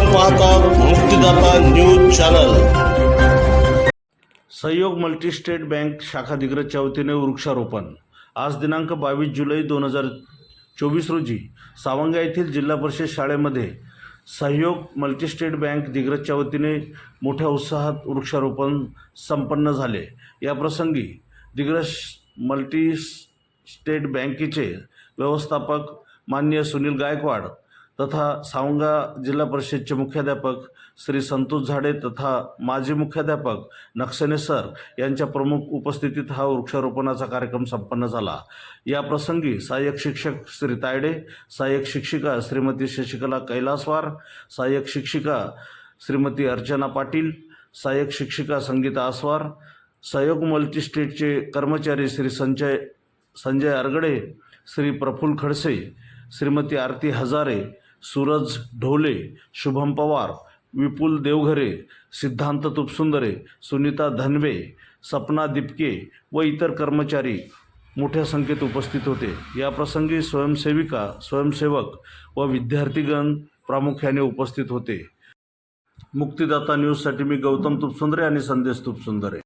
आपण पाहतात Muktidata news channel. Sahyog multistate bank शाखा दिग्रजच्या वतीने वृक्षारोपण. आज दिनांक बावीस जुलै दोन हजार चोवीस रोजी सावंगा येथील जिल्हा परिषद शाळेमध्ये सहयोग मल्टीस्टेट बँक दिग्रजच्या वतीने मोठ्या उत्साहात वृक्षारोपण संपन्न झाले. या प्रसंगी दिग्रज मल्टी स्टेट बँकेचे व्यवस्थापक माननीय सुनील गायकवाड तथा सावंगा जिल्हा परिषदचे मुख्याध्यापक श्री संतोष झाडे तथा माजी मुख्याध्यापक नक्षने सर यांच्या प्रमुख उपस्थितीत हा वृक्षारोपणाचा कार्यक्रम संपन्न झाला. या प्रसंगी सहाय्यक शिक्षक श्री तायडे सहाय्यक शिक्षिका श्रीमती शशिकला कैलासवार सहाय्यक शिक्षिका श्रीमती अर्चना पाटील सहाय्यक शिक्षिका संगीता आसवार सहयोग मल्टीस्टेटचे कर्मचारी श्री संजय संजय अरगडे श्री प्रफुल्ल खडसे श्रीमती आरती हजारे सूरज ढोले शुभम पवार विपुल देवघरे सिद्धांत तुपसुंदरे सुनीता धनवे सपना दिपके व इतर कर्मचारी मोठ्या संख्येत उपस्थित होते. या प्रसंगी स्वयंसेविका स्वयंसेवक व विद्यार्थीगण प्रामुख्याने उपस्थित होते. मुक्तिदाता न्यूजसाठी मी गौतम तुपसुंदरे आणि संदेश तुपसुंदरे.